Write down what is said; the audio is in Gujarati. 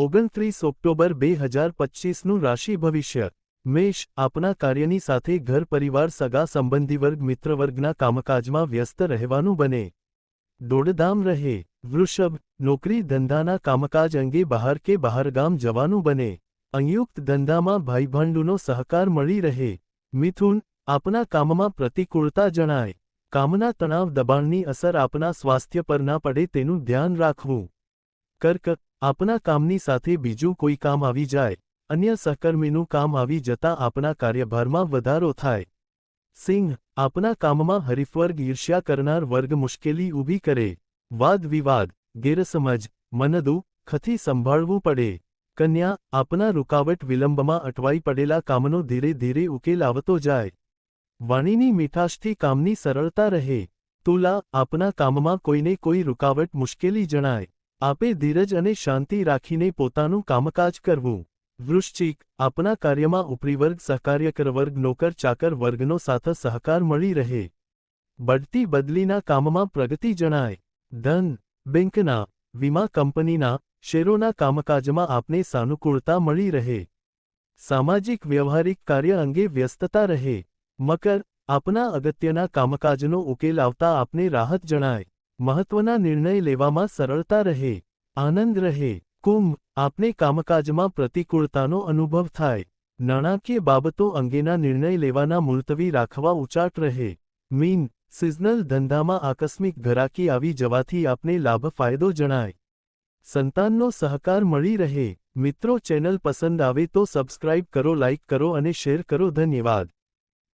ઓગણત્રીસ ઓક્ટોબર બે હજાર પચીસનું રાશિ ભવિષ્ય. મેષ આપના કાર્યની સાથે ઘર પરિવાર સગા સંબંધી વર્ગ મિત્રવર્ગના કામકાજમાં વ્યસ્ત રહેવાનું બને. દોડધામ રહે, વૃષભ, નોકરી ધંધાના કામકાજ અંગે બહાર કે બહારગામ જવાનું બને. સંયુક્ત ધંધામાં ભાઈભાંડુનો સહકાર મળી રહે. મિથુન આપના કામમાં પ્રતિકૂળતા જણાય. કામના તણાવ દબાણની અસર આપના સ્વાસ્થ્ય પર ના પડે તેનું ધ્યાન રાખવું. કર્ક આપના કામની સાથે બીજું કોઈ કામ આવી જાય, અન્ય સહકર્મીનું કામ આવી જતા આપના કાર્યભારમાં વધારો થાય. સિંહ, આપના કામમાં હરીફવર્ગ ઈર્ષ્યા કરનાર વર્ગ મુશ્કેલી ઊભી કરે. વાદ વિવાદ, ગેરસમજ, મનદુ, ખથી સંભાળવું પડે. કન્યા, આપના રૂકાવટ વિલંબમાં અટવાઈ પડેલા કામનો ધીરે ધીરે ઉકેલ આવતો જાય. વાણીની મીઠાશથી કામની સરળતા રહે. તુલા, આપના કામમાં કોઈને કોઈ રૂકાવટ મુશ્કેલી જણાય. આપે ધીરજ અને શાંતિ રાખીને પોતાનું કામકાજ કરવું. વૃશ્ચિક, આપના કાર્યમાં ઉપરીવર્ગ સહકાર્યકર વર્ગ, નોકર ચાકર વર્ગનો સાથ સહકાર મળી રહે. બઢતી બદલીના કામમાં પ્રગતિ જણાય. ધન, બેંકના, વીમા કંપનીના, શેરોના કામકાજમાં આપને સાનુકૂળતા મળી રહે. સામાજિક વ્યવહારિક કાર્ય અંગે વ્યસ્તતા રહે. મકર, આપના અગત્યના કામકાજનો ઉકેલ આવતા આપને રાહત જણાય. મહત્વના નિર્ણય લેવામાં સરળતા રહે, આનંદ રહે, કુંભ આપને કામકાજમાં પ્રતિકૂળતાનો અનુભવ થાય. નાણાકીય બાબતો અંગેના નિર્ણય લેવાના મુલતવી રાખવા ઉચાટ રહે. મીન, સિઝનલ ધંધામાં આકસ્મિક ઘરાકી આવી જવાથી આપને લાભ ફાયદો જણાય. સંતાનનો સહકાર મળી રહે. મિત્રો ચેનલ પસંદ આવે તો સબસ્ક્રાઇબ કરો, લાઇક કરો અને શેર કરો. ધન્યવાદ.